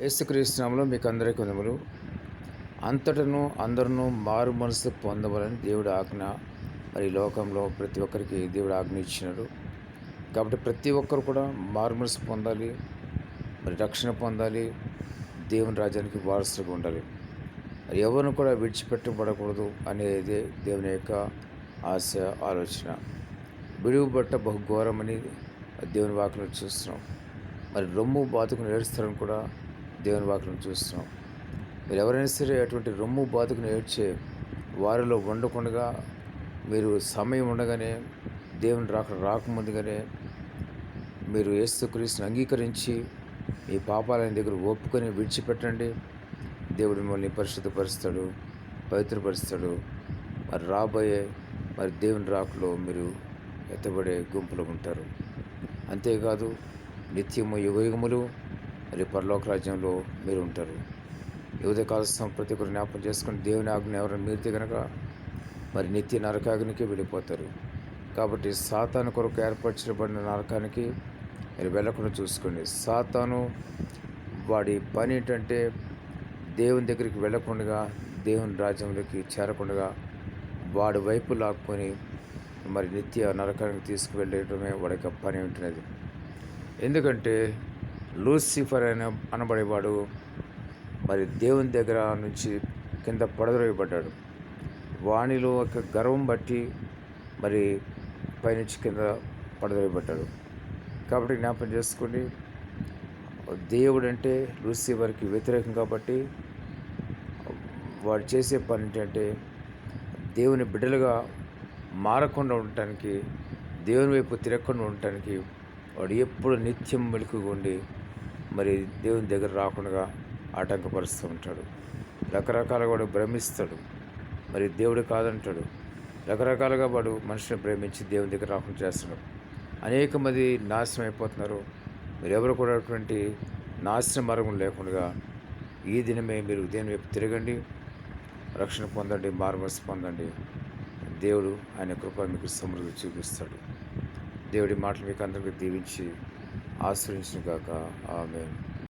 యేసుక్రీస్తునామలో మీకు అందరికీ వందములు అంతటను అందరూ మారు మనసు పొందవాలని దేవుడు ఆజ్ఞ. మరి ఈ లోకంలో ప్రతి ఒక్కరికి దేవుడు ఆజ్ఞ ఇచ్చినాడు. కాబట్టి ప్రతి ఒక్కరు కూడా మారు మనసు పొందాలి మరి రక్షణ పొందాలి దేవుని రాజ్యానికి వారసులుగా ఉండాలి. మరి ఎవరిని కూడా విడిచిపెట్టబడకూడదు అనేది దేవుని యొక్క ఆశ ఆలోచన. విడుగు బహుఘోరమని దేవుని వాక్యం చూస్తున్నాం. మరి రొమ్ము బాతుకుని ఏడుస్తారని కూడా దేవుని వాక్యం చూస్తున్నాం. మీరు ఎవరైనా సరే అటువంటి రొమ్ము బాతుకుని ఏడ్చే వారిలో ఉండకుండా మీరు సమయం ఉండగానే దేవుని రాక రాకముందుగానే మీరు యేసుక్రీస్తుని అంగీకరించి మీ పాపాలని దగ్గర ఒప్పుకొని విడిచిపెట్టండి. దేవుడు మిమ్మల్ని పరిశుద్ధపరుస్తాడు పవిత్రపరుస్తాడు. మరి రాబోయే మరి దేవుని రాకలో మీరు ఎత్తబడే గుంపులో ఉంటారు. అంతేకాదు నిత్యము యుగయుగములు మరి పరలోక రాజ్యంలో మీరు ఉంటారు. యువత కాలస్థం ప్రతి ఒక్కరు జ్ఞాపకం చేసుకుని దేవుని ఆజ్ఞ ఎవరైనా మీరితే కనుక మరి నిత్య నరకాగ్నికి వెళ్ళిపోతారు. కాబట్టి సాతాను కొరకు ఏర్పరచబడిన నరకానికి మీరు వెళ్ళకుండా చూసుకోండి. సాతాను వాడి పని ఏంటంటే దేవుని దగ్గరికి వెళ్ళకుండా దేవుని రాజ్యంలోకి చేరకుండా వాడి వైపు లాక్కొని మరి నిత్య నరకానికి తీసుకువెళ్ళడమే వాడి యొక్క పని ఉంటున్నది ఎందుకంటే లూసిఫర్ అనే అనబడేవాడు. మరి దేవుని దగ్గర నుంచి కింద పడద్రోయబడ్డాడు. వాణిలో ఒక గర్వం బట్టి మరి పైనుంచి కింద పడద్రోయబడ్డాడు. కాబట్టి జ్ఞాపకం చేసుకోండి దేవుడు అంటే లూసిఫర్కి వ్యతిరేకం కాబట్టి వాడు చేసే పని ఏంటంటే దేవుని బిడ్డలుగా మారకుండా ఉండటానికి దేవుని వైపు తిరగకుండా ఉండటానికి వాడు ఎప్పుడు నిత్యం మెలుకుగా ఉండి మరి దేవుని దగ్గర రాకుండా ఆటంకపరుస్తూ ఉంటాడు. రకరకాలుగా వాడు భ్రమిస్తాడు. మరి దేవుడు కాదంటాడు. రకరకాలుగా వాడు మనిషిని ప్రేమించి దేవుని దగ్గర రాకుండా చేస్తున్నాడు. అనేక మంది నాశనం అయిపోతున్నారు. మీరు ఎవరు కూడా అటువంటి నాశన మార్గం లేకుండా ఈ దినమే మీరు దేని వైపు తిరగండి. రక్షణ పొందండి మార్మర్స్ పొందండి. దేవుడు ఆయన కృప మీకు సమృద్ధి చూపిస్తాడు. దేవుడి మాటలు మీకు అందరికీ దీవించి ఆశ్రయించుగాక ఆమె